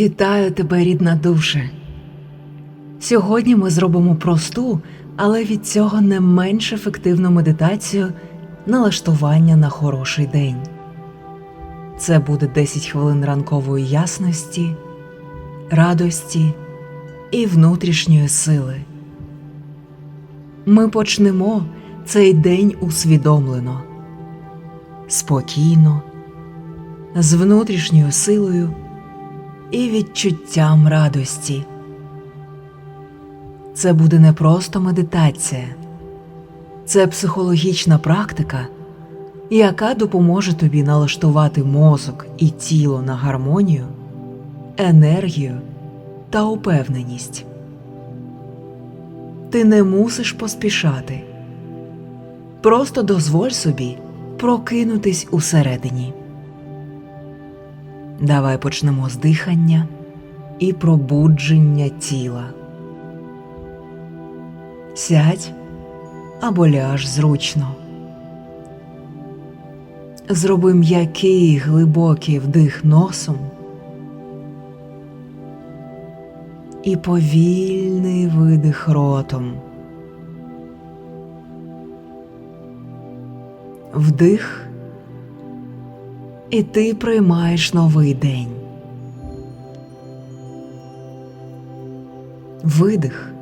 Вітаю тебе, рідна душе. Сьогодні ми зробимо просту, але від цього не менш ефективну медитацію налаштування на хороший день. Це буде 10 хвилин ранкової ясності, радості і внутрішньої сили. Ми почнемо цей день усвідомлено, спокійно, з внутрішньою силою і відчуттям радості. Це буде не просто медитація, це психологічна практика, яка допоможе тобі налаштувати мозок і тіло на гармонію, енергію та упевненість. Ти не мусиш поспішати. Просто дозволь собі прокинутись усередині. Давай почнемо з дихання і пробудження тіла. Сядь або ляж зручно. Зроби м'який глибокий вдих носом і повільний видих ротом. Вдих і ти приймаєш новий день. Видих,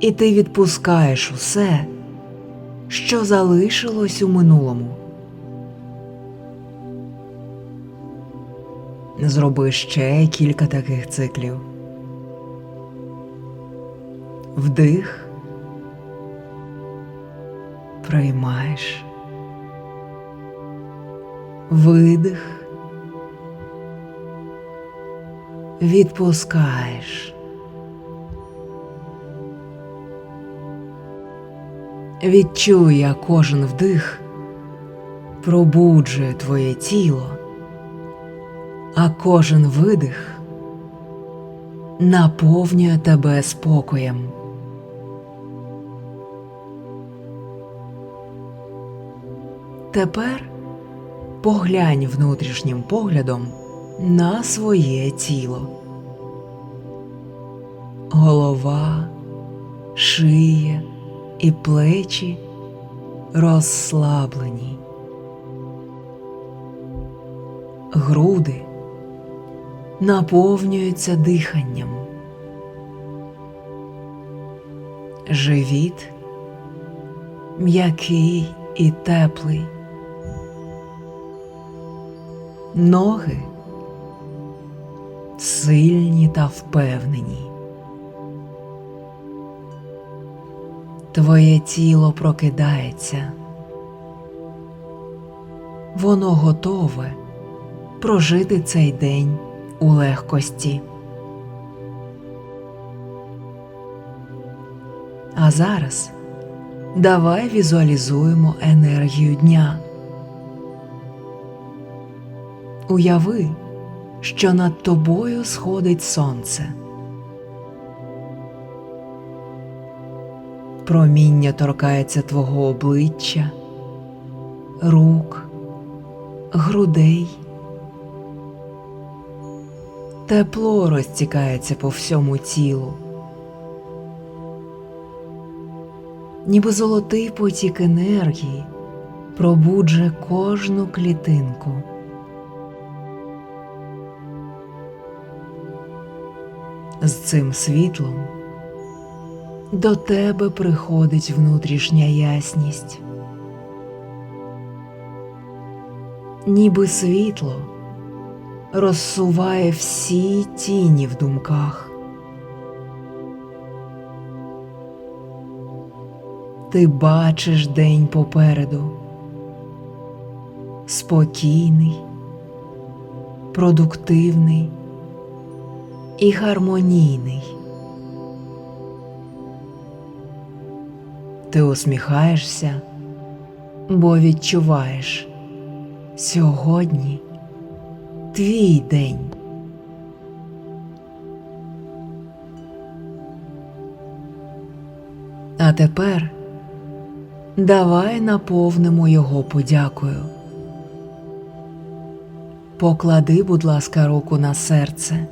і ти відпускаєш усе, що залишилось у минулому. Зроби ще кілька таких циклів. Вдих, приймаєш видих, відпускаєш. Відчуй, як кожен вдих пробуджує твоє тіло, а кожен видих наповнює тебе спокоєм. Тепер поглянь внутрішнім поглядом на своє тіло. Голова, шия і плечі розслаблені. Груди наповнюються диханням. Живіт м'який і теплий. Ноги сильні та впевнені. Твоє тіло прокидається. Воно готове прожити цей день у легкості. А зараз давай візуалізуємо енергію дня. Уяви, що над тобою сходить сонце. Проміння торкається твого обличчя, рук, грудей. Тепло розтікається по всьому тілу. Ніби золотий потік енергії пробуджує кожну клітинку. З цим світлом. До тебе приходить внутрішня ясність, ніби світло розсуває всі тіні в думках. Ти бачиш день попереду, спокійний, продуктивний і гармонійний. Ти усміхаєшся, бо відчуваєш сьогодні твій день. А тепер давай наповнимо його подякою. Поклади, будь ласка, руку на серце.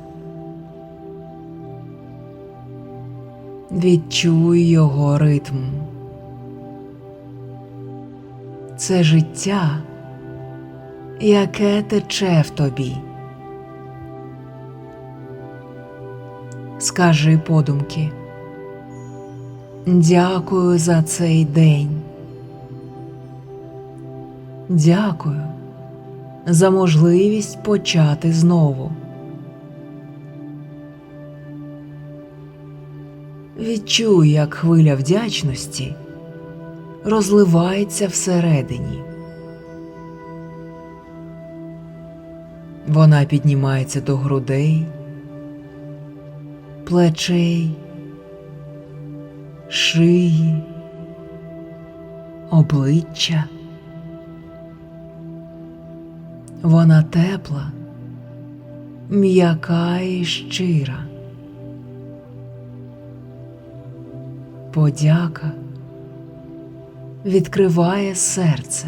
Відчуй його ритм. Це життя, яке тече в тобі. Скажи подумки. Дякую за цей день. Дякую за можливість почати знову. Відчуй, як хвиля вдячності розливається всередині. Вона піднімається до грудей, плечей, шиї, обличчя. Вона тепла, м'яка і щира. Подяка відкриває серце,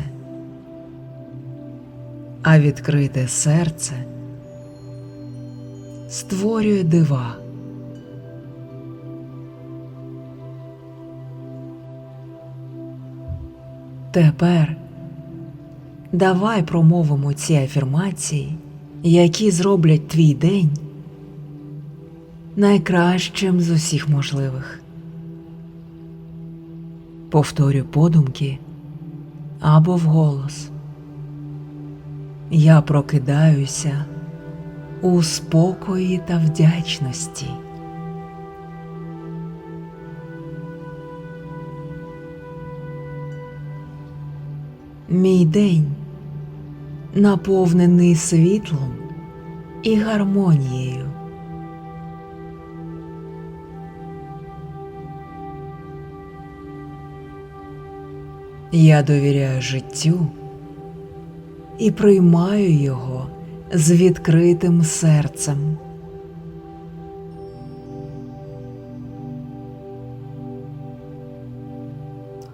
а відкрите серце створює дива. Тепер давай промовимо ці афірмації, які зроблять твій день найкращим з усіх можливих. Повторю подумки або вголос. Я прокидаюся у спокої та вдячності. Мій день наповнений світлом і гармонією. Я довіряю життю і приймаю його з відкритим серцем.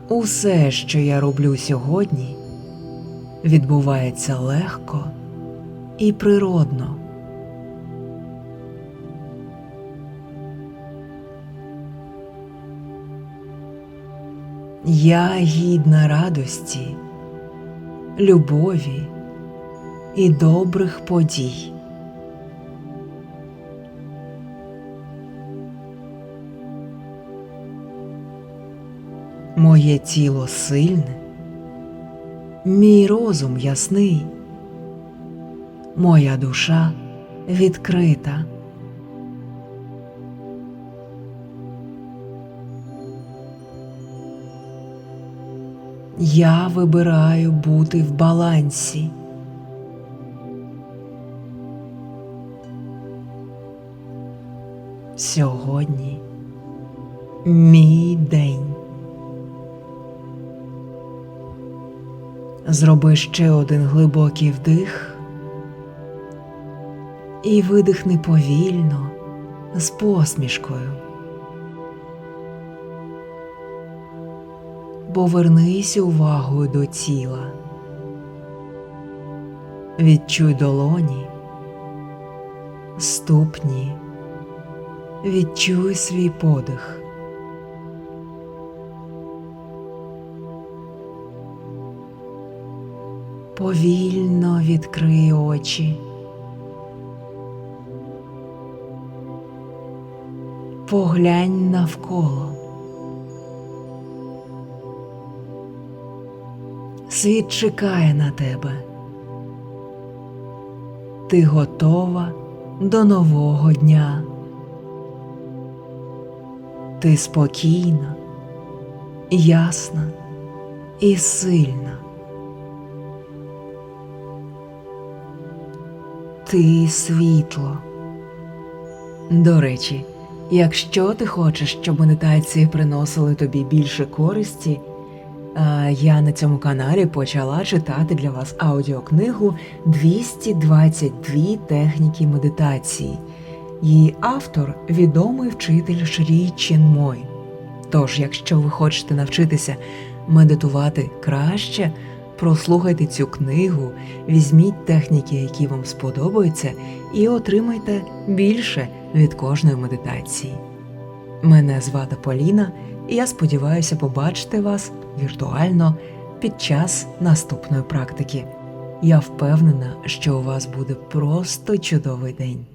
Усе, що я роблю сьогодні, відбувається легко і природно. Я гідна радості, любові і добрих подій. Моє тіло сильне, мій розум ясний, моя душа відкрита. Я вибираю бути в балансі. Сьогодні мій день. Зроби ще один глибокий вдих і видихни повільно з посмішкою. Повернись увагою до тіла. Відчуй долоні, ступні, відчуй свій подих. Повільно відкрий очі. Поглянь навколо. Світ чекає на тебе. Ти готова до нового дня. Ти спокійна, ясна і сильна. Ти світло. До речі, якщо ти хочеш, щоб медитації приносили тобі більше користі. Я на цьому каналі почала читати для вас аудіокнигу 222 техніки медитації. Її автор відомий вчитель Шрі Чінмой. Тож, якщо ви хочете навчитися медитувати краще, Прослухайте цю книгу, візьміть техніки, які вам сподобаються, і отримайте більше від кожної медитації. Мене звати Поліна, і я сподіваюся побачити вас віртуально під час наступної практики. Я впевнена, що у вас буде просто чудовий день.